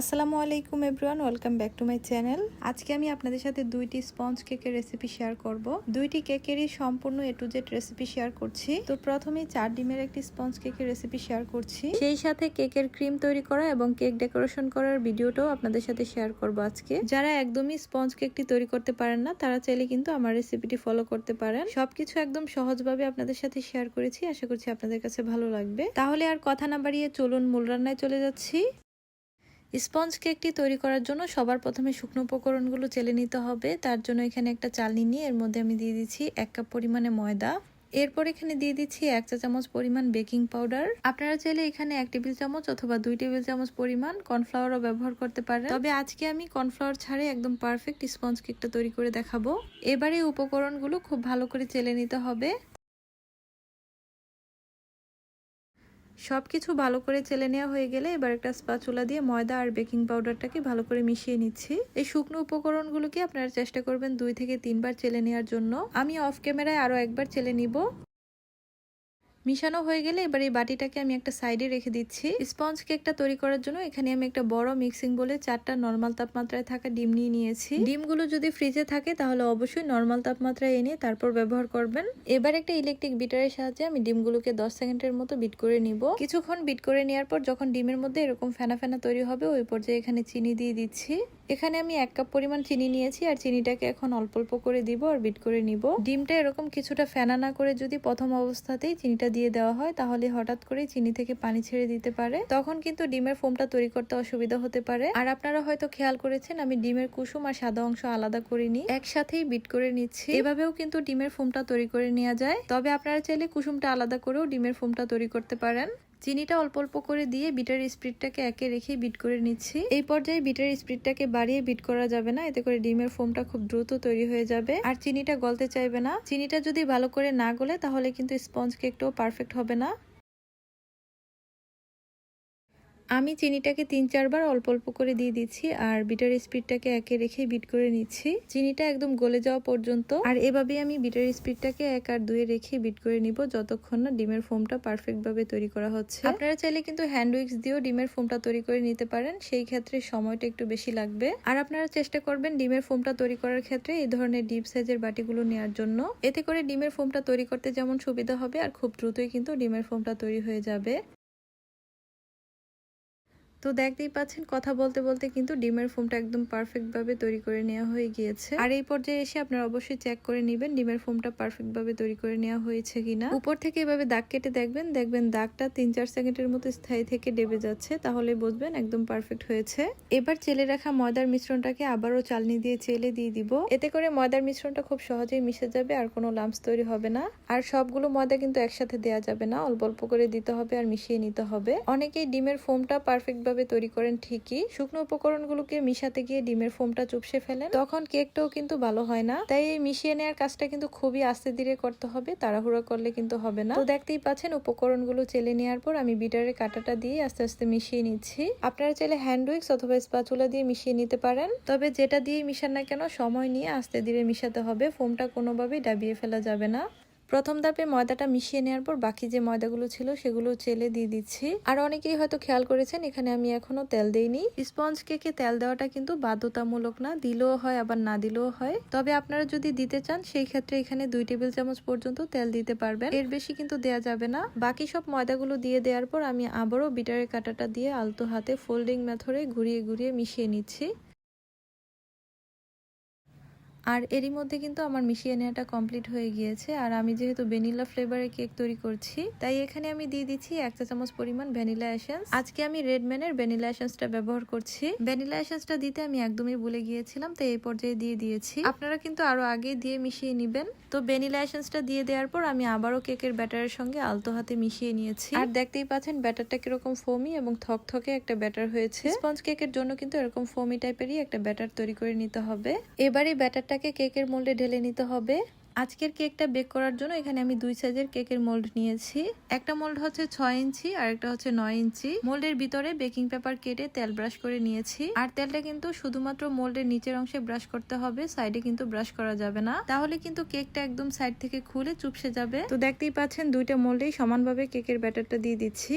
আসসালামু আলাইকুম everyone, welcome back to my channel. আজকে আমি আপনাদের সাথে দুইটি স্পঞ্জ কেকের রেসিপি শেয়ার করব। দুইটি কেকেরই সম্পূর্ণ A to Z recipe share করছি। তো প্রথমে চার ডিমের একটি স্পঞ্জ কেকের রেসিপি শেয়ার করছি। সেই সাথে কেকের ক্রিম তৈরি করা এবং কেক ডেকোরেশন করার ভিডিওটাও আপনাদের সাথে শেয়ার করব আজকে। যারা একদমই স্পঞ্জ কেকটি তৈরি করতে পারেন না, তারা চাইলে কিন্তু আমার রেসিপিটি ফলো করতে পারেন। সবকিছু একদম সহজভাবে আপনাদের সাথে শেয়ার করেছি। আশা করছি আপনাদের কাছে ভালো লাগবে। তাহলে আর কথা না বাড়িয়ে চলুন মূল রান্নায় চলে যাচ্ছি। স্পঞ্জ কেকটি তৈরি করার জন্য সবার প্রথমে শুকনো উপকরণগুলো চেলে নিতে হবে। তার জন্য এখানে একটা চালনি নিয়ে এর মধ্যে আমি দিয়ে দিচ্ছি এক কাপ পরিমাণে ময়দা। এরপর এখানে দিয়ে দিচ্ছি এক চা চামচ পরিমাণ বেকিং পাউডার। আপনারা চাইলে এখানে এক টেবিল চামচ অথবা দুই টেবিল চামচ পরিমাণ কর্নফ্লাওয়ারও ব্যবহার করতে পারেন। তবে আজকে আমি কর্নফ্লাওয়ার ছাড়াই একদম পারফেক্ট স্পঞ্জ কেকটা তৈরি করে দেখাবো। এবারে উপকরণগুলো খুব ভালো করে চেলে নিতে হবে। সব কিছু ভালো করে চেলে নেওয়া হয়ে গেলে এবার একটা স্পাচুলা দিয়ে ময়দা আর বেকিং পাউডারটাকে ভালো করে মিশিয়ে নিচ্ছি। এই শুকনো উপকরণগুলোকে আপনারা চেষ্টা করবেন দুই থেকে তিনবার চেলে নেওয়ার জন্য। আমি অফ ক্যামেরায় আরও একবার চেলে নিব। মিশানো হয়ে গেলে এবার এই বাটিটাকে আমি একটা সাইডে রেখে দিচ্ছি। স্পঞ্জ কেকটা তৈরি করার জন্য এখানে আমি একটা বড় মিক্সিং বলে চারটা নর্মাল তাপমাত্রায় থাকা ডিম নিয়ে নিয়েছি। ডিমগুলো যদি ফ্রিজে থাকে তাহলে অবশ্যই নর্মাল তাপমাত্রায় এনে তারপর ব্যবহার করবেন। এবার একটা ইলেকট্রিক বিটারের সাহায্যে আমি ডিমগুলোকে দশ সেকেন্ডের মতো বিট করে নিব। কিছুক্ষণ বিট করে নেওয়ার পর যখন ডিমের মধ্যে এরকম ফেনা ফেনা তৈরি হবে ওই পর্যায়ে এখানে চিনি দিয়ে দিচ্ছি। এখানে আমি এক কাপ পরিমাণ চিনি নিয়েছি, আর চিনিটাকে এখন অল্প অল্প করে দিব আর বিট করে নিব। ডিমটা এরকম কিছুটা ফেনা না করে যদি প্রথম অবস্থাতেই চিনিটা দিয়ে দেওয়া হয়, তাহলে হঠাৎ করে চিনি থেকে পানি ছেড়ে দিতে পারে। তখন কিন্তু ডিমের ফোমটা তৈরি করতে অসুবিধা হতে পারে। আর আপনারা হয়তো খেয়াল করেছেন, আমি ডিমের কুসুম আর সাদা অংশ আলাদা করিনি, একসাথেই বিট করে নিচ্ছি। এভাবেও কিন্তু ডিমের ফোমটা তৈরি করে নেওয়া যায়। তবে আপনারা চাইলে কুসুমটা আলাদা করেও ডিমের ফোমটা তৈরি করতে পারেন। চিনিটা অল্প অল্প করে দিয়ে বিটার স্প্রিডটাকে একে রেখে বিট করে নিচ্ছি। এই পর্যায়ে বিটার স্প্রিডটাকে বাড়িয়ে বিট করা যাবে না, এতে করে ডিমের ফোমটা খুব দ্রুত তৈরি হয়ে যাবে। আর চিনিটা গলতে চাইবে না। চিনিটা যদি ভালো করে না গলে, তাহলে কিন্তু স্পঞ্জ কেকটাও পারফেক্ট হবে না। আমি চিনিটাকে তিন, চারবার অল্প অল্প করে দিয়ে দিচ্ছি আর বিটার স্পিডটাকে একে রেখে বিট করে নিচ্ছি। চিনিটা একদম গলে যাওয়া পর্যন্ত। আর এভাবেই আমি বিটার স্পিডটাকে এক আর দুয়ে রেখে বিট করে নিব যতক্ষণ না ডিমের ফোমটা পারফেক্ট ভাবে তৈরি করা হচ্ছে। আপনারা চাইলে কিন্তু হ্যান্ড উইক্স দিয়েও ডিমের ফোমটা তৈরি করে নিতে পারেন। সেই ক্ষেত্রে সময়টা একটু বেশি লাগবে। আর আপনারা চেষ্টা করবেন ডিমের ফোমটা তৈরি করার ক্ষেত্রে এই ধরনের ডিপ সাইজের বাটিগুলো নেওয়ার জন্য। এতে করে ডিমের ফোমটা তৈরি করতে যেমন সুবিধা হবে আর খুব দ্রুতই কিন্তু ডিমের ফোমটা তৈরি হয়ে যাবে। তো দেখতেই পাচ্ছেন, কথা বলতে বলতে কিন্তু ডিমের ফোমটা একদম পারফেক্ট ভাবে তৈরি করে নেওয়া হয়ে গিয়েছে। আর এই পর্যায়ে এসে আপনারা অবশ্যই চেক করে নেবেন ডিমের ফোমটা পারফেক্ট ভাবে তৈরি করে নেওয়া হয়েছে কিনা। উপর থেকে এভাবে দাগ কেটে দেখবেন দেখবেন দাগটা তিন চার সেকেন্ডের মতো স্থায়ী থেকে ডেবে যাচ্ছে, তাহলে বুঝবেন একদম পারফেক্ট হয়েছে। এবার চেলে রাখা ময়দার মিশ্রণটাকে আবারও চালনি দিয়ে চেলে দিয়ে দিব। এতে করে ময়দার মিশ্রণটা খুব সহজেই মিশে যাবে, আর কোনো লাম্পস তৈরি হবে না। আর সবগুলো ময়দা কিন্তু একসাথে দেওয়া যাবে না, অল্প অল্প করে দিতে হবে আর মিশিয়ে নিতে হবে। অনেকেই ডিমের ফোমটা পারফেক্ট ভাবে তৈরি করেন ঠিকই। শুকনো উপকরণগুলোকে মিশাতে গিয়ে ডিমের ফোমটা চুপসে ফেলেন। তখন কেকটাও কিন্তু ভালো হয় না। তাই এই মিশিয়ে নেওয়ার কাজটা কিন্তু খুবই আস্তে ধীরে করতে হবে, তাড়াহুড়ো করলে কিন্তু হবে না। তো দেখতেই পাচ্ছেন, উপকরণগুলো চেলে নেওয়ার পর আমি বিটারের কাটাটা দিয়ে আস্তে আস্তে মিশিয়ে নিচ্ছি। আপনারা চাইলে হ্যান্ড উইক্স অথবা স্পাচুলা দিয়ে মিশিয়ে নিতে পারেন। তবে যেটা দিয়ে মিশান না কেন, সময় নিয়ে আস্তে ধীরে মিশাতে হবে। ফোমটা কোনোভাবেই ডাবিয়ে ফেলা যাবে না। প্রথম ধাপে ময়দাটা মিশিয়ে নেওয়ার পর বাকি যে ময়দাগুলো ছিল সেগুলো চেলে দিয়ে দিচ্ছি। আর অনেকেই হয়তো খেয়াল করেছেন, এখানে আমি এখনও তেল দেইনি। স্পঞ্জ কেকে তেল দেওয়াটা কিন্তু বাধ্যতামূলক না, দিলেও হয়, আবার না দিলেও হয়। তবে আপনারা যদি দিতে চান, সেই ক্ষেত্রে এখানে দুই টেবিল চামচ পর্যন্ত তেল দিতে পারবেন। এর বেশি কিন্তু দেয়া যাবে না। বাকি সব ময়দাগুলো দিয়ে দেওয়ার পর আমি আবারও বিটারের কাটাটা দিয়ে আলতো হাতে ফোল্ডিং মেথডে ঘুরিয়ে ঘুরিয়ে মিশিয়ে নিচ্ছি। আর এরই মধ্যে কিন্তু আমার মিশিয়ে নেওয়াটা কমপ্লিট হয়ে গিয়েছে। আর আমি যেহেতু ভ্যানিলা ফ্লেভারের কেক তৈরি করছি, তাই এখানে আমি দিয়ে দিচ্ছি এক চা চামচ পরিমাণ ভ্যানিলা এসেন্স আজকে আমি রেডম্যানের ভ্যানিলা এসেন্সটা ব্যবহার করছি। ভ্যানিলা এসেন্সটা দিতে আমি একদমই ভুলে গিয়েছিলাম, তাই এই পর্যায়ে দিয়ে দিয়েছি। আপনারা কিন্তু আরও আগে দিয়ে মিশিয়ে নেবেন। তো ভ্যানিলা এসেন্সটা দিয়ে দেওয়ার পর আমি আবারও কেকের ব্যাটারের সঙ্গে আলতো হাতে মিশিয়ে নিয়েছি। আর দেখতেই পাচ্ছেন ব্যাটারটা কীরকম ফোমি এবং থকথকে একটা ব্যাটার হয়েছে। স্পঞ্জ কেকের জন্য কিন্তু এরকম ফোমি টাইপেরই একটা ব্যাটার তৈরি করে নিতে হবে। এবারে ব্যাটারটা কেকটাকে কেকের মোল্ডে ঢেলে নিতে হবে। আজকের কেকটা বেক করার জন্য এখানে আমি দুই সাইজের কেকের মোল্ড নিয়েছি। একটা মোল্ড হচ্ছে ছয় ইঞ্চি আর একটা হচ্ছে নয় ইঞ্চি। মোল্ডের ভিতরে বেকিং পেপার কেটে তেল ব্রাশ করে নিয়েছি। আর তেলটা কিন্তু শুধুমাত্র মোল্ডের নিচের অংশে ব্রাশ করতে হবে, সাইডে কিন্তু ব্রাশ করা যাবে না। তাহলে কিন্তু কেকটা একদম সাইড থেকে খুলে চুপসে যাবে। তো দেখতেই পাচ্ছেন দুইটা মোল্ডেই সমানভাবে কেকের ব্যাটারটা দিয়ে দিচ্ছি।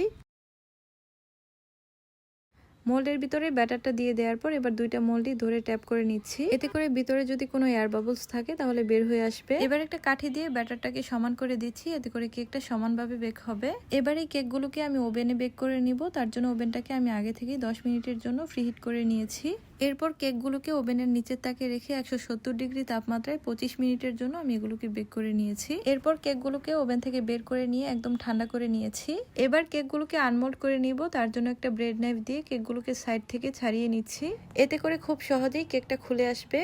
মোল্ডের ভিতরে ব্যাটারটা দিয়ে দেওয়ার পর এবার দুইটা মোল্ডই ধরে ট্যাপ করে নিচ্ছি। এতে করে ভিতরে যদি কোনো এয়ার বাবলস থাকে তাহলে বের হয়ে আসবে। এবার একটা কাঠি দিয়ে ব্যাটারটাকে সমান করে দিচ্ছি, এতে করে কেকটা সমানভাবে বেক হবে। এবার এই কেকগুলোকে আমি ওভেনে বেক করে নিব, তার জন্য ওভেনটাকে আমি আগে থেকেই দশ মিনিটের জন্য ফ্রি হিট করে নিয়েছি। এরপর কেকগুলোকে ওভেনের নিচের তাকে রেখে একশো সত্তর ডিগ্রি তাপমাত্রায় পঁচিশ মিনিটের জন্য আমি এগুলোকে বেক করে নিয়েছি। এরপর কেকগুলোকে ওভেন থেকে বের করে নিয়ে একদম ঠান্ডা করে নিয়েছি। এবার কেকগুলোকে আনমোল্ড করে নিব, তার জন্য একটা ব্রেড নাইফ দিয়ে কেকগুলোকে সাইড থেকে ছাড়িয়ে নিচ্ছি। এতে করে খুব সহজেই কেকটা খুলে আসবে।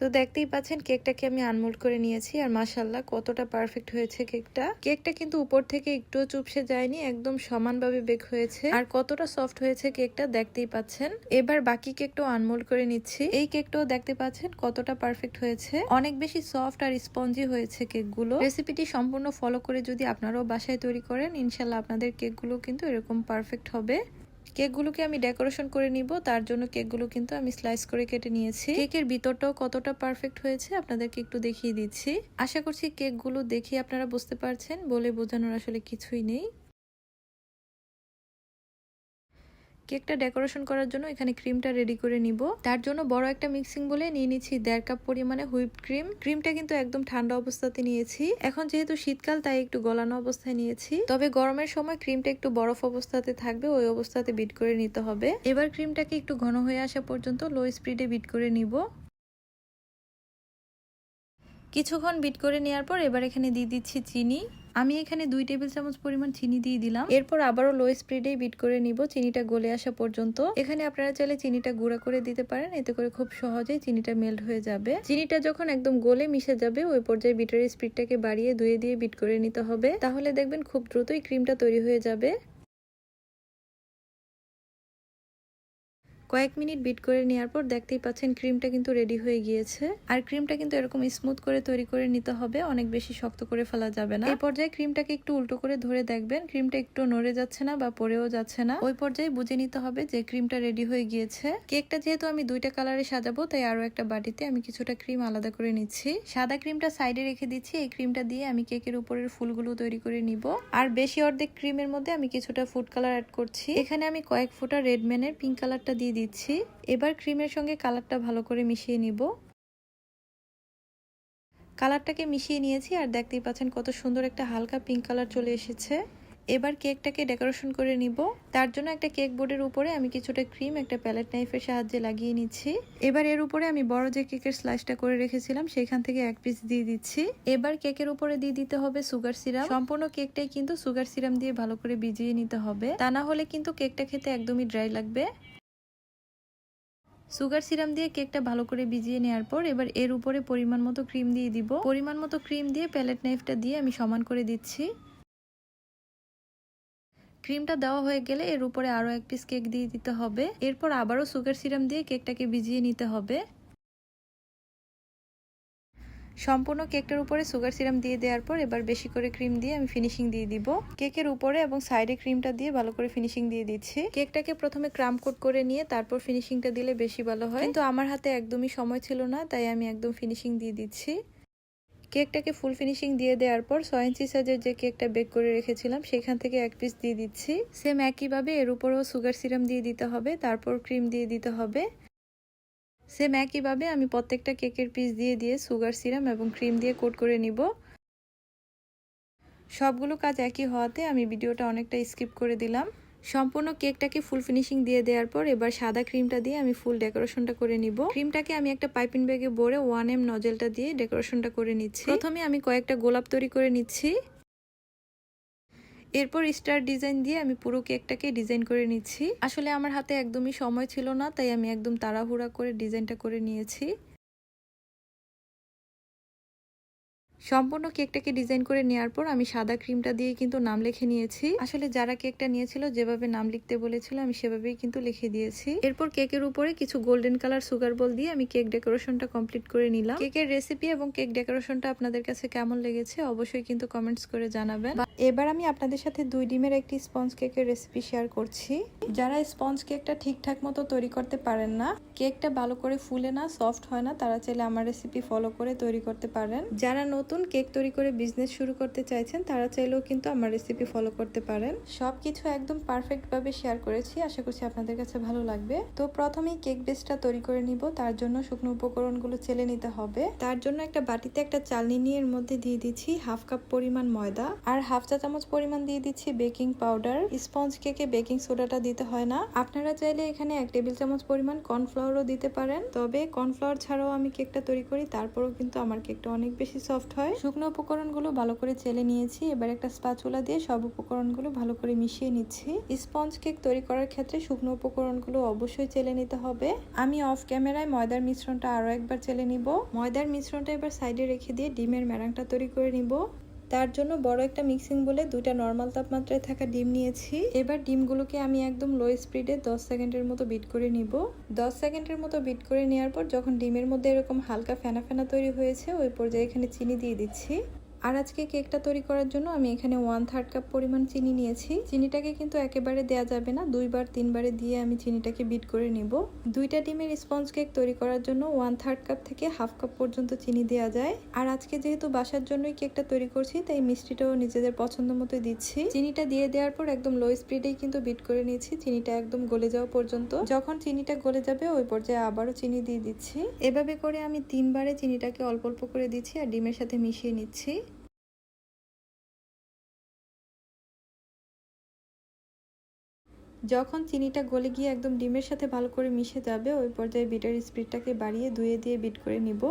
তো দেখতেই পাচ্ছেন কেকটাকে আমি আনমোল্ড করে নিয়েছি আর মাসাল্লাহ কতটা পারফেক্ট হয়েছে কেকটা। কেকটা কিন্তু উপর থেকে একটুও চুপসে যায়নি, একদম সমানভাবে বেক হয়েছে। আর কতটা সফট হয়েছে কেকটা দেখতেই পাচ্ছেন। এবার বাকি কেকটাও আনমোল্ড করে নিচ্ছি। এই কেকটাও দেখতে পাচ্ছেন কতটা পারফেক্ট হয়েছে। অনেক বেশি সফট আর স্পঞ্জি হয়েছে কেকগুলো। রেসিপিটি সম্পূর্ণ ফলো করে যদি আপনারাও বাসায় তৈরি করেন ইনশাল্লাহ আপনাদের কেকগুলো কিন্তু এরকম পারফেক্ট হবে। কেকগুলোকে আমি ডেকোরেশন করে নিব, তার জন্য কেকগুলো কিন্তু আমি স্লাইস করে কেটে নিয়েছি। কেকের ভিতরটাও কতটা পারফেক্ট হয়েছে আপনাদেরকে একটু দেখিয়ে দিচ্ছি। আশা করছি কেকগুলো দেখে আপনারা বুঝতে পারছেন, বলে বোঝানোর আসলে কিছুই নেই। কেকটা ডেকোরেশন করার জন্য এখানে ক্রিমটা রেডি করে নিব। তার জন্য বড় একটা মিক্সিং বলে নিয়ে নিচ্ছি দেড় কাপ পরিমাণে হুইপ ক্রিম। ক্রিমটা কিন্তু একদম ঠান্ডা অবস্থাতে নিয়েছি। এখন যেহেতু শীতকাল, তাই একটু গলানো অবস্থায় নিয়েছি। তবে গরমের সময় ক্রিমটা একটু বরফ অবস্থাতে থাকবে, ওই অবস্থাতে বিট করে নিতে হবে। এবার ক্রিমটাকে একটু ঘন হয়ে আসা পর্যন্ত লো স্পিডে বিট করে নিব। কিছুক্ষণ বিট করে নেওয়ার পর এবার এখানে দিয়ে দিচ্ছি চিনি। আমি এখানে দুই টেবিল চামচ পরিমাণ চিনি দিয়ে দিলাম। এরপর আবারও লো স্পিডে বিট করে নিব, চিনিটা গলে আসা পর্যন্ত। এখানে আপনারা চাইলে চিনিটা গুঁড়া করে দিতে পারেন, এতে করে খুব সহজেই চিনিটা মেল্ট হয়ে যাবে। চিনিটা যখন একদম গলে মিশে যাবে, ওই পর্যায়ে বিটারের স্পিডটাকে বাড়িয়ে ধুয়ে দিয়ে বিট করে নিতে হবে। তাহলে দেখবেন খুব দ্রুতই ক্রিমটা তৈরি হয়ে যাবে। কয়েক মিনিট বিট করে নেওয়ার পর দেখতেই পাচ্ছেন ক্রিমটা কিন্তু রেডি হয়ে গিয়েছে। আর ক্রিমটা কিন্তু এরকম স্মুথ করে তৈরি করে নিতে হবে, অনেক বেশি শক্ত করে ফেলা যাবে না। এই পর্যায়ে ক্রিমটাকে একটু উল্টো করে ধরে দেখবেন, ক্রিমটা একটু নড়ে যাচ্ছে না বা পরেও যাচ্ছে না। ওই পর্যায়ে বুঝে নিতে হবে যে ক্রিমটা রেডি হয়ে গিয়েছে। কেকটা যেহেতু আমি দুইটা কালারে সাজাবো, তাই আরও একটা বাটিতে আমি কিছুটা ক্রিম আলাদা করে নিচ্ছি। সাদা ক্রিমটা সাইডে রেখে দিচ্ছি, এই ক্রিমটা দিয়ে আমি কেকের উপরের ফুলগুলো তৈরি করে নিব। আর বেশি অর্ধেক ক্রিমের মধ্যে আমি কিছুটা ফুড কালার অ্যাড করছি। এখানে আমি কয়েক ফোঁটা রেডম্যানের পিঙ্ক কালারটা দিয়ে দিচ্ছি। এবার ক্রিমের সঙ্গে কালারটা ভালো করে মিশিয়ে নিব। কালারটাকে মিশিয়ে নিয়েছি আর দেখতেই পাচ্ছেন কত সুন্দর একটা হালকা পিঙ্ক কালার চলে এসেছে। এবার কেকটাকে ডেকোরেশন করে নিব। তার জন্য একটা কেক বোর্ডের উপরে আমি কিছুটা ক্রিম একটা প্যালেট নাইফের সাহায্যে লাগিয়ে নিচ্ছি। এবার এর উপরে আমি বড় যে কেকের স্লাইসটা করে রেখেছিলাম, সেখান থেকে এক পিস দিয়ে দিচ্ছি। এবার কেকের উপরে দিয়ে দিতে হবে সুগার সিরাম সম্পূর্ণ কেকটাই কিন্তু সুগার সিরাম দিয়ে ভালো করে ভিজিয়ে নিতে হবে। তা না হলে কিন্তু কেকটা খেতে একদমই ড্রাই লাগবে। সুগার সিরাম দিয়ে কেকটা ভালো করে ভিজিয়ে নেওয়ার পর এবার এর উপরে পরিমাণ মতো ক্রিম দিয়ে দিব। পরিমাণ মতো ক্রিম দিয়ে প্যালেট নাইফটা দিয়ে আমি সমান করে দিচ্ছি। ক্রিমটা দেওয়া হয়ে গেলে এর উপরে আরও এক পিস কেক দিয়ে দিতে হবে। এরপর আবারও সুগার সিরাম দিয়ে কেকটাকে ভিজিয়ে নিতে হবে। সম্পূর্ণ কেকটার উপরে সুগার সিরাম দিয়ে দেওয়ার পর এবার বেশি করে ক্রিম দিয়ে আমি ফিনিশিং দিয়ে দিব। কেকের উপরে এবং সাইডে ক্রিমটা দিয়ে ভালো করে ফিনিশিং দিয়ে দিচ্ছি। কেকটাকে প্রথমে ক্রাম কোট করে নিয়ে তারপর ফিনিশিংটা দিলে বেশি ভালো হয়। কিন্তু আমার হাতে একদমই সময় ছিল না, তাই আমি একদম ফিনিশিং দিয়ে দিচ্ছি। কেকটাকে ফুল ফিনিশিং দিয়ে দেওয়ার পর ছয় ইঞ্চি সাইজের যে কেকটা বেক করে রেখেছিলাম, সেখান থেকে এক পিস দিয়ে দিচ্ছি। সেম একইভাবে এর উপরেও সুগার সিরাম দিয়ে দিতে হবে, তারপর ক্রিম দিয়ে দিতে হবে। সেম একইভাবে আমি প্রত্যেকটা কেকের পিস দিয়ে দিয়ে সুগার সিরাম এবং ক্রিম দিয়ে কোট করে নিব। সবগুলো কাজ একই হওয়াতে আমি ভিডিওটা অনেকটা স্কিপ করে দিলাম। সম্পূর্ণ কেকটাকে ফুল ফিনিশিং দিয়ে দেওয়ার পর এবার সাদা ক্রিমটা দিয়ে আমি ফুল ডেকোরেশনটা করে নিব। ক্রিমটাকে আমি একটা পাইপিং ব্যাগে ভরে ওয়ান এম নজেলটা দিয়ে ডেকোরেশনটা করে নিচ্ছি। প্রথমে আমি কয়েকটা গোলাপ তৈরি করে নিচ্ছি। এরপর স্টার ডিজাইন দিয়ে আমি পুরো কেকটাকে ডিজাইন করে নিচ্ছি। আসলে আমার হাতে একদমই সময় ছিল না, তাই আমি একদম তাড়াহুড়া করে ডিজাইনটা করে নিয়েছি। সম্পূর্ণ কেকটাকে ডিজাইন করে নেওয়ার পর আমি সাদা ক্রিমটা দিয়ে কিন্তু নাম লিখে নিয়েছি। আসলে যারা কেকটা নিয়েছিল, যেভাবে নাম লিখতে বলেছিল, আমি সেভাবেই কিন্তু লিখে দিয়েছি। এরপর কেকের উপরে কিছু গোল্ডেন কালার সুগার বল দিয়ে আমি কেক ডেকোরেশনটা কমপ্লিট করে নিলাম। কেকের রেসিপি এবং কেক ডেকোরেশনটা আপনাদের কাছে কেমন লেগেছে, অবশ্যই কিন্তু কমেন্টস করে জানাবেন। এবার আমি আপনাদের সাথে দুই ডিমের একটি স্পঞ্জ কেকের রেসিপি শেয়ার করছি। যারা স্পঞ্জ কেকটা ঠিকঠাক মতো তৈরি করতে পারেন না, কেকটা ভালো করে ফুলে না সফট হয় না, তারা চাইলে আমার রেসিপি ফলো করে তৈরি করতে পারেন। যারা নতুন নতুন কেক তৈরি করে বিজনেস শুরু করতে চাইছেন, তারা চাইলেও কিন্তু আমার রেসিপি ফলো করতে পারেন। সব কিছু একদম পারফেক্টভাবে শেয়ার করেছি, আশা করছি আপনাদের কাছে ভালো লাগবে। তো প্রথমেই কেক বেসটা তৈরি করে নিব, তার জন্য শুকনো উপকরণগুলো চেলে নিতে হবে। তার জন্য একটা বাটিতে একটা চালনি নিয়ে এর মধ্যে দিয়ে দিচ্ছি হাফ কাপ পরিমাণ ময়দা, আর হাফ চা চামচ পরিমাণ দিয়ে দিচ্ছি বেকিং পাউডার স্পঞ্জ কেকে বেকিং সোডাটা দিতে হয় না। আপনারা চাইলে এখানে এক টেবিল চামচ পরিমাণ কর্নফ্লাওয়ারও দিতে পারেন। তবে কর্নফ্লাওয়ার ছাড়াও আমি কেকটা তৈরি করি, তারপরেও কিন্তু আমার কেকটা অনেক বেশি সফট হয়। শুকনো উপকরণগুলো ভালো করে চেলে নিয়েছি, এবার একটা স্পাচুলা দিয়ে সব উপকরণগুলো ভালো করে মিশিয়ে নিচ্ছি। স্পঞ্জ কেক তৈরি করার ক্ষেত্রে শুকনো উপকরণগুলো অবশ্যই চেলে নিতে হবে। আমি অফ ক্যামেরায় ময়দার মিশ্রণটা আরও একবার চেলে নিব। ময়দার মিশ্রণটা এবার সাইডে রেখে দিয়ে ডিমের ম্যারাংটা তৈরি করে নিব। তার জন্য বড় একটা মিক্সিং বলে দুইটা নর্মাল তাপমাত্রায় থাকা ডিম নিয়েছি। এবার ডিমগুলোকে আমি একদম লো স্পিডে দশ সেকেন্ডের মতো বিট করে নিব। দশ সেকেন্ডের মতো বিট করে নেওয়ার পর যখন ডিমের মধ্যে এরকম হালকা ফেনা ফেনা তৈরি হয়েছে, ওই পর্যায়ে এখানে চিনি দিয়ে দিচ্ছি। আর আজকে কেকটা তৈরি করার জন্য আমি এখানে ওয়ান থার্ড কাপ পরিমাণ চিনি নিয়েছি। চিনিটাকে কিন্তু একেবারে দেয়া যাবে না, দুইবার, তিনবারে দিয়ে আমি চিনিটাকে বিট করে নিব। দুইটা ডিমের স্পঞ্জ কেক তৈরি করার জন্য ওয়ান থার্ড কাপ থেকে হাফ কাপ পর্যন্ত চিনি দেওয়া যায়। আর আজকে যেহেতু বাসার জন্যই কেকটা তৈরি করছি, তাই মিষ্টিটাও নিজেদের পছন্দ মতো দিচ্ছি। চিনিটা দিয়ে দেওয়ার পর একদম লো স্পিডেই কিন্তু বিট করে নিয়েছি, চিনিটা একদম গলে যাওয়া পর্যন্ত। যখন চিনিটা গলে যাবে, ওই পর্যায়ে আবারও চিনি দিয়ে দিচ্ছি। এভাবে করে আমি তিনবারে চিনিটাকে অল্প অল্প করে দিচ্ছি আর ডিমের সাথে মিশিয়ে নিচ্ছি। যখন চিনিটা গলে গিয়ে একদম ডিমের সাথে ভালো করে মিশে যাবে, ওই পর্যায়ে বিটের স্পিডটাকে বাড়িয়ে ধুয়ে দিয়ে বিট করে নিব।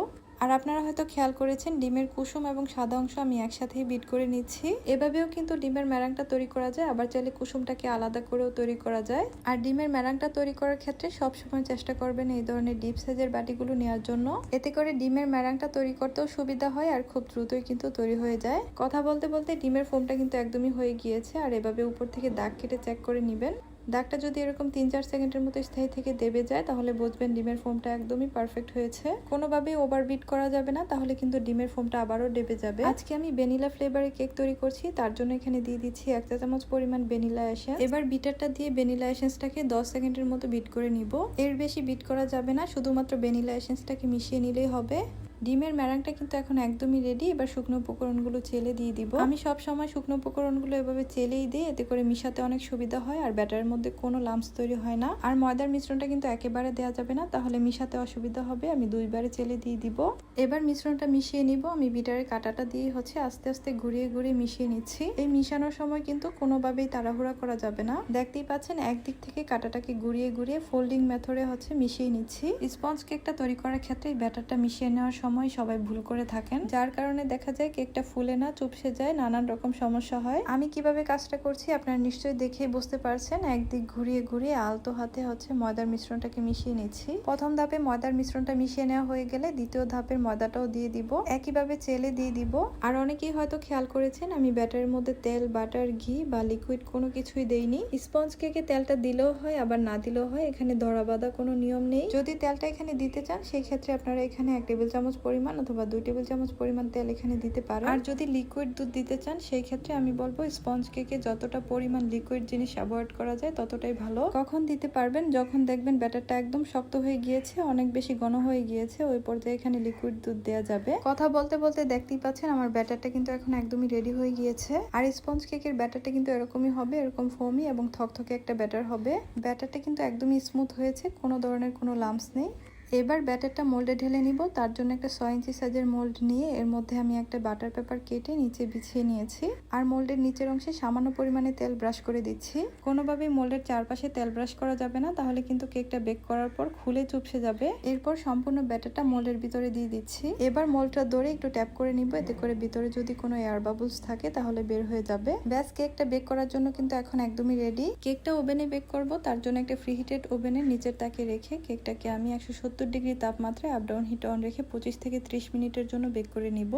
আর আপনারা হয়তো খেয়াল করেছেন, ডিমের কুসুম এবং সাদা অংশ আমি একসাথেই বিট করে নিচ্ছি। এভাবেও কিন্তু ডিমের ম্যারাংটা তৈরি করা যায়, আবার চাইলে কুসুমটাকে আলাদা করেও তৈরি করা যায়। আর ডিমের ম্যারাংটা তৈরি করার ক্ষেত্রে সবসময় চেষ্টা করবেন এই ধরনের ডিপ সাইজের বাটিগুলো নেওয়ার জন্য। এতে করে ডিমের ম্যারাংটা তৈরি করতেও সুবিধা হয় আর খুব দ্রুতই কিন্তু তৈরি হয়ে যায়। কথা বলতে বলতে ডিমের ফোমটা কিন্তু একদমই হয়ে গিয়েছে, আর এভাবে উপর থেকে দাগ কেটে চেক করে নেবেন। দাগটা যদি এরকম তিন চার সেকেন্ডের মতো স্থায়ী থেকে দেবে যায়, তাহলে বুঝবেন ডিমের ফোমটা একদমই পারফেক্ট হয়েছে। কোনোভাবেই ওভার বিট করা যাবে না, তাহলে কিন্তু ডিমের ফোমটা আবারও ডেবে যাবে। আজকে আমি ভ্যানিলা ফ্লেভারে কেক তৈরি করছি, তার জন্য এখানে দিয়ে দিচ্ছি এক চা চামচ পরিমাণ ভ্যানিলা এসেন্স এবার বিটারটা দিয়ে ভ্যানিলা এসেন্সটাকে দশ সেকেন্ডের মতো বিট করে নিব। এর বেশি বিট করা যাবে না, শুধুমাত্র ভ্যানিলা এসেন্সটাকে মিশিয়ে নিলেই হবে। ডিমের ম্যারাংটা কিন্তু এখন একদমই রেডি এবার শুকনো উপকরণগুলো চেলে দিয়ে দিব। আমি সব সময় শুকনো উপকরণগুলো এভাবে চেলেই দিই, এতে করে মিশাতে অনেক সুবিধা হয় আর ব্যাটারের মধ্যে কোনো লাম্পস তৈরি হয় না। আর ময়দার মিশ্রণটা কিন্তু একেবারে দেওয়া যাবে না, তাহলে মিশাতে অসুবিধা হবে, আমি দুইবারে চেলে দিয়ে দিব। এবার মিশ্রণটা মিশিয়ে নিব, আমি বিটারের কাটাটা দিয়ে হচ্ছে আস্তে আস্তে ঘুরিয়ে ঘুরিয়ে মিশিয়ে নিচ্ছি। এই মিশানোর সময় কিন্তু কোনোভাবেই তাড়াহুড়া করা যাবে না। দেখতেই পাচ্ছেন, একদিক থেকে কাটাটাকে ঘুরিয়ে ঘুরিয়ে ফোল্ডিং মেথডে হচ্ছে মিশিয়ে নিচ্ছি। স্পঞ্জ কেকটা তৈরি করার ক্ষেত্রে ব্যাটারটা মিশিয়ে নেওয়ার সময় সবাই ভুল করে থাকেন। যার কারণে দেখা যায় কেকটা ফুলে না, চুপসে যায়, নানান রকম সমস্যা হয়। আমি কীভাবে কাজটা করছি আপনারা নিশ্চয়ই দেখেই বুঝতে পারছেন। একদিক ঘুরিয়ে ঘুরিয়ে আলতো হাতে হচ্ছে ময়দার মিশ্রণটাকে মিশিয়ে নিচ্ছি। প্রথম ধাপে ময়দার মিশ্রণটা মিশিয়ে নেওয়া হয়ে গেলে দ্বিতীয় ধাপের ময়দাটাও দিয়ে দিব। একইভাবে চেলে দিয়ে দিব। আর অনেকেই হয়তো খেয়াল করেছেন, আমি ব্যাটারের মধ্যে তেল, বাটার, ঘি বা লিকুইড কোনো কিছুই দেইনি। স্পঞ্জ কেকে তেলটা দিলেও হয়, আবার না দিলেও হয়। এখানে ধরা বাঁধা কোনো নিয়ম নেই। যদি তেলটা এখানে দিতে চান, সেই ক্ষেত্রে আপনারা এখানে এক টেবিল চামচ পরিমাণ অথবা দুই টেবিল চামচ পরিমাণ তেল এখানে দিতে পারেন আর যদি লিকুইড দুধ দিতে চান, সেই ক্ষেত্রে আমি বলব স্পঞ্জ কেকে যতটা পরিমাণ লিকুইড জিনিস অ্যাভয়েড করা যায়, ততটাই ভালো। কখন দিতে পারবেন? যখন দেখবেন ব্যাটারটা একদম শক্ত হয়ে গিয়েছে, অনেক বেশি ঘন হয়ে গিয়েছে, ওই পর্যায়ে এখানে লিকুইড দুধ দেওয়া যাবে। কথা বলতে বলতে দেখতেই পাচ্ছেন, আমার ব্যাটারটা কিন্তু এখন একদমই রেডি হয়ে গিয়েছে। আর স্পঞ্জ কেকের ব্যাটারটা কিন্তু এরকমই হবে, এরকম ফোমি এবং থকথকে একটা ব্যাটার হবে। ব্যাটারটা কিন্তু একদমই স্মুথ হয়েছে, কোনো ধরনের কোনো লাম্পস নেই। এবার ব্যাটারটা মোল্ডে ঢেলে নিব। তার জন্য একটা ছয় ইঞ্চি সাইজের মোল্ড নিয়ে এর মধ্যে আমি একটা বাটার পেপার কেটে নিচে বিছিয়ে নিয়েছি। আর মোল্ডের নিচের অংশে সামান্য পরিমাণে তেল ব্রাশ করে দিচ্ছি। কোনোভাবেই মোল্ডের চারপাশে তেল ব্রাশ করা যাবে না, তাহলে কিন্তু কেকটা বেক করার পর খুলে চুপসে যাবে। এরপর সম্পূর্ণ ব্যাটারটা মোল্ডের ভিতরে দিয়ে দিচ্ছি। এবার মোল্ডটা ধরে একটু ট্যাপ করে নিব, এতে করে ভিতরে যদি কোনো এয়ার বাবলস থাকে তাহলে বের হয়ে যাবে। ব্যাস, কেকটা বেক করার জন্য কিন্তু এখন একদমই রেডি। কেকটা ওভেনে বেক করব, তার জন্য একটা ফ্রি হিটেড ওভেনের নিচের তাকে রেখে কেকটাকে আমি একশো সত্তর ডিগ্রি তাপমাত্রায় আপ ডাউন হিট অন রেখে পঁচিশ থেকে ত্রিশ মিনিটের জন্য বেক করে নিব।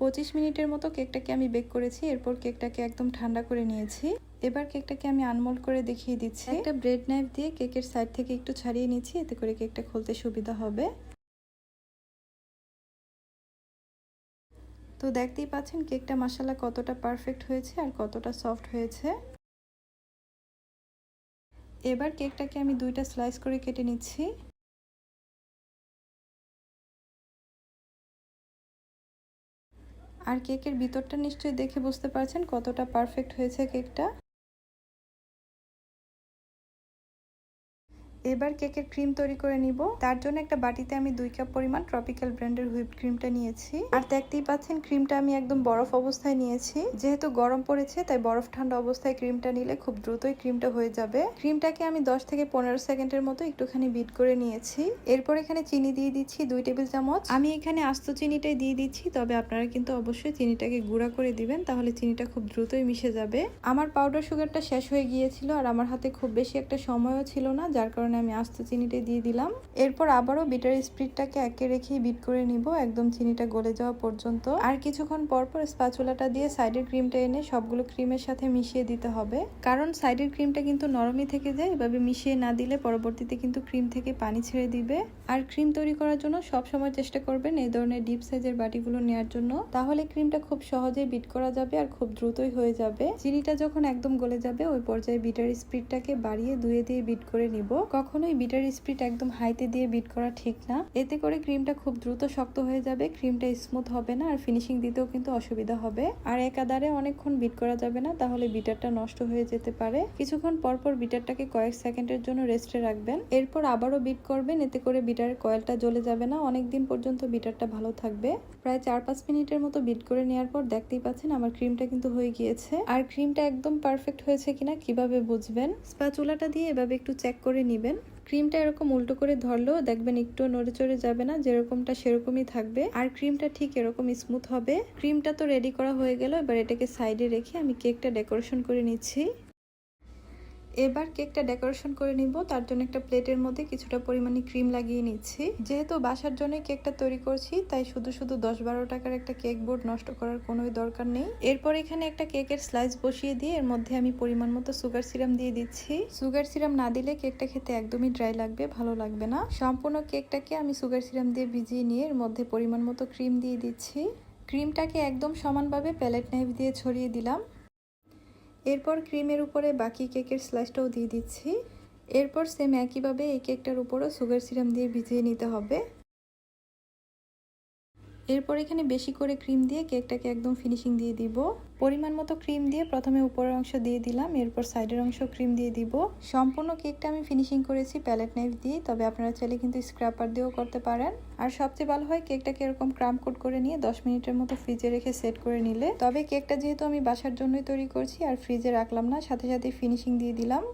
পঁচিশ মিনিটের মতো কেকটাকে আমি বেক করেছি, এরপর কেকটাকে একদম ঠান্ডা করে নিয়েছি। এবার কেকটাকে আমি আনমোল্ড করে দেখিয়ে দিচ্ছি। একটা ব্রেড নাইফ দিয়ে কেকের সাইড থেকে একটু ছাড়িয়ে নিচ্ছি, এতে করে কেকটা খুলতে সুবিধা হবে। তো দেখতেই পাচ্ছেন কেকটা মশালা কতটা পারফেক্ট হয়েছে আর কতটা সফট হয়েছে। এবার কেকটাকে আমি দুইটা স্লাইস করে কেটে নিচ্ছি। আর কেকের ভিতরটা নিশ্চয়ই দেখে বুঝতে পারছেন কতটা পারফেক্ট হয়েছে কেকটা। এবার কেকের ক্রিম তৈরি করে নিব। তার জন্য একটা বাটিতে আমি দুই কাপ পরিমাণ ট্রপিক্যাল ব্র্যান্ডের হুইপ ক্রিমটা নিয়েছি। আর দেখতেই পাচ্ছেন ক্রিমটা আমি একদম বরফ অবস্থায় নিয়েছি। যেহেতু গরম পড়েছে, তাই বরফ ঠান্ডা অবস্থায় ক্রিমটা নিলে খুব দ্রুতই ক্রিমটা হয়ে যাবে। ক্রিমটাকে আমি দশ থেকে পনেরো সেকেন্ডের মতো একটুখানি বিট করে নিয়েছি। এরপর এখানে চিনি দিয়ে দিচ্ছি দুই টেবিল চামচ। আমি এখানে আস্ত চিনিটাই দিয়ে দিচ্ছি, তবে আপনারা কিন্তু অবশ্যই চিনিটাকে গুঁড়া করে দিবেন, তাহলে চিনিটা খুব দ্রুতই মিশে যাবে। আমার পাউডার সুগারটা শেষ হয়ে গিয়েছিল, আর আমার হাতে খুব বেশি একটা সময়ও ছিল না, যার কারণে আমি আস্ত চিনিটা দিয়ে দিলাম। এরপর আবারও বিটার স্প্রিটটাকে একে রেখেই বিট করে নিব, একদম চিনিটা গলে যাওয়া পর্যন্ত। আর কিছুক্ষণ পর পর স্পাচুলাটা দিয়ে সাইডের ক্রিমটা এনে সবগুলো ক্রিমের সাথে মিশিয়ে দিতে হবে। কারণ সাইডের ক্রিমটা কিন্তু নরমই থেকে যায়, এভাবে মিশিয়ে না দিলে পরবর্তীতে কিন্তু ক্রিম থেকে পানি ছেড়ে দিবে। আর ক্রিম তৈরি করার জন্য সব সময় চেষ্টা করবেন এই ধরনের ডিপ সাইজের বাটিগুলো নেওয়ার জন্য। তাহলে ক্রিমটা খুব সহজেই বিট করা যাবে আর খুব দ্রুতই হয়ে যাবে। চিনিটা যখন একদম গলে যাবে, ওই পর্যায়ে বিটার স্পিডটাকে বাড়িয়ে ধুয়ে দিয়ে বিট করে নিব। কখনোই বিটার স্পিড একদম হাইতে দিয়ে বিট করা ঠিক না। এতে করে ক্রিমটা খুব দ্রুত শক্ত হয়ে যাবে, ক্রিমটা স্মুথ হবে না, আর ফিনিশিং দিতেও কিন্তু অসুবিধা হবে। আর একাধারে অনেকক্ষণ বিট করা যাবে না, তাহলে বিটারটা নষ্ট হয়ে যেতে পারে। কিছুক্ষণ পরপর বিটারটাকে কয়েক সেকেন্ডের জন্য রেস্টে রাখবেন। এরপর আবারও বিট করবেন, এতে করে বিটারের কয়েলটা জ্বলে যাবে না। অনেকদিন পর্যন্ত বিটারটা ভালো থাকবে। প্রায় চার পাঁচ মিনিটের মতো বিট করে নেওয়ার পর দেখতেই পাচ্ছেন আমার ক্রিমটা কিন্তু হয়ে গিয়েছে। আর ক্রিমটা একদম পারফেক্ট হয়েছে কিনা কীভাবে বুঝবেন? স্প্যাচুলাটা দিয়ে এভাবে একটু চেক করে নেবেন। ক্রিমটা এরকম উল্টো করে ধরলেও দেখবেন একটু নড়ে চড়ে যাবে না, যেরকমটা সেরকমই থাকবে। আর ক্রিমটা ঠিক এরকম স্মুথ হবে। ক্রিমটা তো রেডি করা হয়ে গেল, এবার এটাকে সাইডে রেখে আমি কেকটা ডেকোরেশন করে নিচ্ছি। এবার কেকটা ডেকোরেশন করে নিব। তার জন্য একটা প্লেটের মধ্যে কিছুটা পরিমাণে ক্রিম লাগিয়ে নিচ্ছি। যেহেতু বাসার জন্য কেকটা তৈরি করছি, তাই শুধু শুধু দশ বারো টাকার একটা কেক বোর্ড নষ্ট করার কোনো দরকার নেই। এরপর এখানে একটা কেকের স্লাইস বসিয়ে দিয়ে এর মধ্যে আমি পরিমাণ মতো সুগার সিরাম দিয়ে দিচ্ছি। সুগার সিরাম না দিলে কেকটা খেতে একদমই ড্রাই লাগবে, ভালো লাগবে না। সম্পূর্ণ কেকটাকে আমি সুগার সিরাম দিয়ে ভিজিয়ে নিয়ে এর মধ্যে পরিমাণ মতো ক্রিম দিয়ে দিচ্ছি। ক্রিমটাকে একদম সমানভাবে প্যালেট নাইফ দিয়ে ছড়িয়ে দিলাম। এরপর ক্রিমের উপরে বাকি কেকের স্লাইসটাও দিয়ে দিচ্ছি। এরপর সেম একইভাবে এই কেকটার উপরও সুগার সিরাম দিয়ে ভিজিয়ে নিতে হবে। এরপর এখানে বেশি করে ক্রিম দিয়ে কেকটাকে একদম ফিনিশিং দিয়ে দিব। পরিমাণ মতো ক্রিম দিয়ে প্রথমে উপরের অংশ দিয়ে দিলাম, এরপর সাইডের অংশ ক্রিম দিয়ে দিব। সম্পূর্ণ কেকটা আমি ফিনিশিং করেছি প্যালেট নাইফ দিয়ে, তবে আপনারা চাইলে কিন্তু স্ক্র্যাপার দিয়েও করতে পারেন। আর সবচেয়ে ভালো হয় কেকটাকে এরকম ক্রাম কোট করে নিয়ে দশ মিনিটের মতো ফ্রিজে রেখে সেট করে নিলে। তবে কেকটা যেহেতু আমি বাসার জন্যই তৈরি করছি, আর ফ্রিজে রাখলাম না, সাথে সাথে ফিনিশিং দিয়ে দিলাম।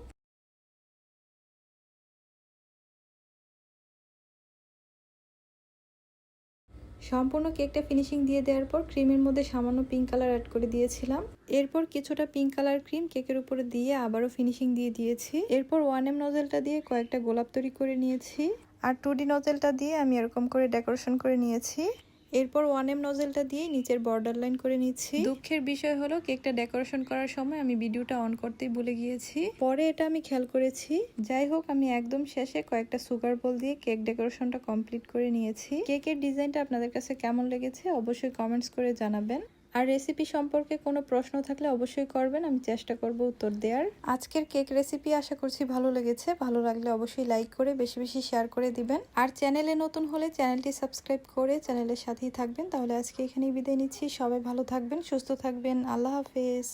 সম্পূর্ণ কেকটা ফিনিশিং দিয়ে দেওয়ার পর ক্রিমের মধ্যে সামান্য পিঙ্ক কালার অ্যাড করে দিয়েছিলাম। এরপর কিছুটা পিঙ্ক কালার ক্রিম কেকের উপরে দিয়ে আবারও ফিনিশিং দিয়ে দিয়েছি। এরপর ওয়ান এম নজেলটা দিয়ে কয়েকটা গোলাপ তৈরি করে নিয়েছি। আর টু ডি নজেলটা দিয়ে আমি এরকম করে ডেকোরেশন করে নিয়েছি। এরপর ওয়ান এম নজেলটা দিয়ে নিচের বর্ডার লাইন করে নিচ্ছি। দুঃখের বিষয় হলো কেকটা ডেকোরেশন করার সময় আমি ভিডিওটা অন করতেই ভুলে গিয়েছি। পরে এটা আমি খেয়াল করেছি। যাই হোক আমি একদম শেষে কয়েকটা সুগার বল দিয়ে কেক ডেকোরেশনটা কমপ্লিট করে নিয়েছি। কেকের ডিজাইনটা আপনাদের কাছে কেমন লেগেছে অবশ্যই কমেন্টস করে জানাবেন। আর রেসিপি সম্পর্কে কোনো প্রশ্ন থাকলে অবশ্যই করবেন, আমি চেষ্টা করব উত্তর দেওয়ার আজকের কেক রেসিপি আশা করছি ভালো লেগেছে, ভালো লাগলে অবশ্যই লাইক করে, বেশি বেশি শেয়ার করে দিবেন। আর চ্যানেলে নতুন হলে চ্যানেলটি সাবস্ক্রাইব করে চ্যানেলের সাথেই থাকবেন, তাহলে আজকে এখানেই বিদায় নিচ্ছি, সবাই ভালো থাকবেন, সুস্থ থাকবেন, আল্লাহ হাফেজ।